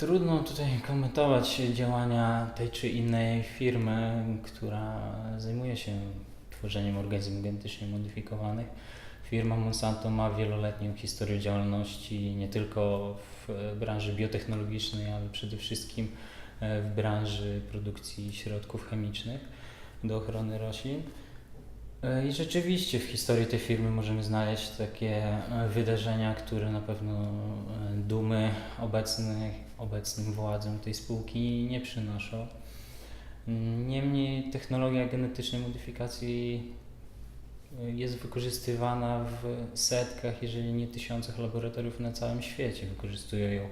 Trudno tutaj komentować działania tej czy innej firmy, która zajmuje się tworzeniem organizmów genetycznie modyfikowanych. Firma Monsanto ma wieloletnią historię działalności nie tylko w branży biotechnologicznej, ale przede wszystkim e, w branży produkcji środków chemicznych do ochrony roślin. E, I rzeczywiście w historii tej firmy możemy znaleźć takie e, wydarzenia, które na pewno e, dumy obecnych, obecnym władzom tej spółki nie przynoszą. Niemniej technologia genetycznej modyfikacji jest wykorzystywana w setkach, jeżeli nie tysiącach laboratoriów na całym świecie. Wykorzystują ją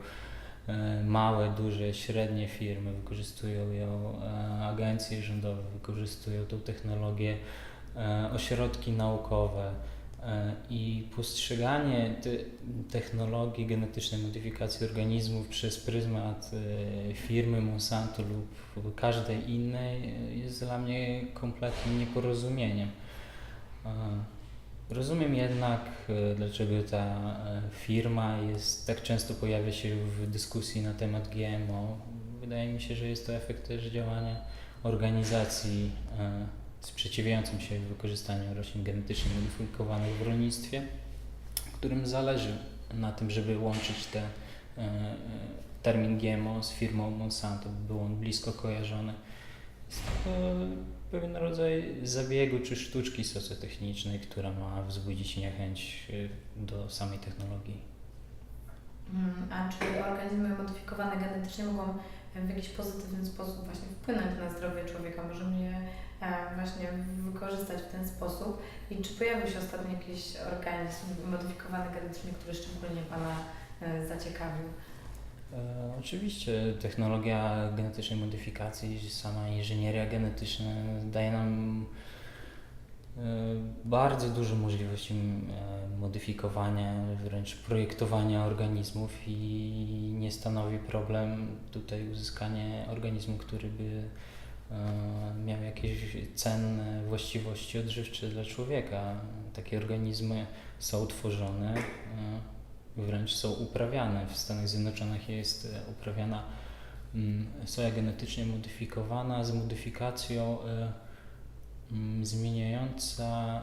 małe, duże, średnie firmy, wykorzystują ją agencje rządowe, wykorzystują tą technologię ośrodki naukowe e, i postrzeganie te, technologii genetycznej modyfikacji organizmów przez pryzmat e, firmy Monsanto lub każdej innej e, jest dla mnie kompletnym nieporozumieniem. E, Rozumiem jednak, e, dlaczego ta e, firma jest tak często pojawia się w dyskusji na temat GMO. Wydaje mi się, że jest to efekt też działania organizacji e, sprzeciwiającym się wykorzystaniu roślin genetycznie modyfikowanych w rolnictwie, którym zależy na tym, żeby łączyć te, e, e, termin GMO z firmą Monsanto, by był on blisko kojarzony. Jest to pewien rodzaj zabiegu czy sztuczki socjotechnicznej, która ma wzbudzić niechęć e, do samej technologii. Mm, A czy organizmy modyfikowane genetycznie mogą w jakiś pozytywny sposób właśnie wpłynąć na zdrowie człowieka? Możemy je właśnie wykorzystać w ten sposób? I czy pojawił się ostatnio jakiś organizm modyfikowany genetycznie, który szczególnie Pana e, zaciekawił? E, oczywiście technologia genetycznej modyfikacji, sama inżynieria genetyczna daje nam bardzo dużo możliwości e, modyfikowania, wręcz projektowania organizmów i nie stanowi problem tutaj uzyskanie organizmu, który by e, miał jakieś cenne właściwości odżywcze dla człowieka. Takie organizmy są tworzone, e, wręcz są uprawiane. W Stanach Zjednoczonych jest e, uprawiana soja genetycznie modyfikowana z modyfikacją e, zmieniająca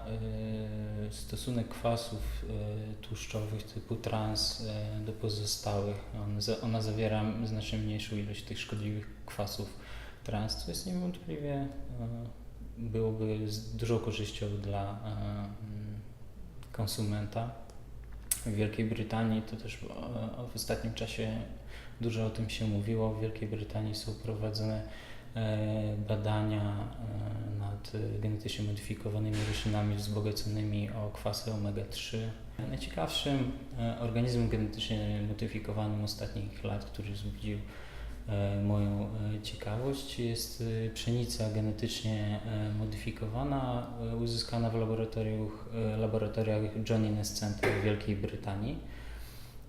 e, stosunek kwasów e, tłuszczowych typu trans e, do pozostałych. Ona zawiera znacznie mniejszą ilość tych szkodliwych kwasów trans, co jest niewątpliwie byłoby dużą korzyścią dla mm, konsumenta. W Wielkiej Brytanii to też w ostatnim czasie dużo o tym się mówiło. W Wielkiej Brytanii są prowadzone badania e, nad e, genetycznie modyfikowanymi roślinami wzbogaconymi o kwasy omega-3. Najciekawszym e, organizmem genetycznie modyfikowanym ostatnich lat, który wzbudził e, moją e, ciekawość, jest e, pszenica genetycznie e, modyfikowana, e, uzyskana w laboratoriach, e, laboratoriach John Innes Center w Wielkiej Brytanii.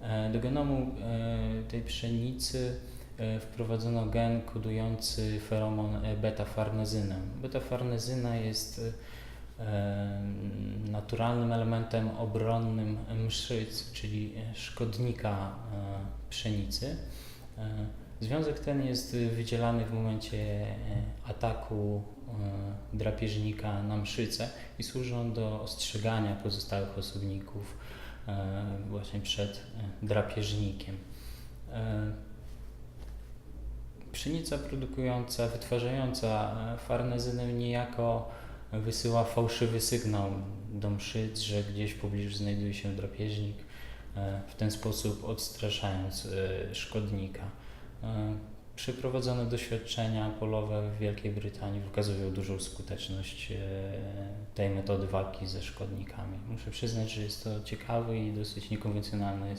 E, Do genomu e, tej pszenicy e, wprowadzono gen kodujący feromon e, beta-farnezynę. Beta-farnezyna jest e, naturalnym elementem obronnym mszyc, czyli e, szkodnika e, pszenicy. E, Związek ten jest wydzielany w momencie e, ataku e, drapieżnika na mszycę i służą do ostrzegania pozostałych osobników e, właśnie przed e, drapieżnikiem. E, Pszenica produkująca, wytwarzająca farnezynę niejako wysyła fałszywy sygnał do mszyc, że gdzieś w pobliżu znajduje się drapieżnik, e, w ten sposób odstraszając e, szkodnika. E, Przeprowadzone doświadczenia polowe w Wielkiej Brytanii wykazują dużą skuteczność tej metody walki ze szkodnikami. Muszę przyznać, że jest to ciekawy i dosyć niekonwencjonalny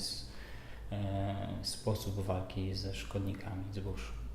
sposób walki ze szkodnikami zbóż.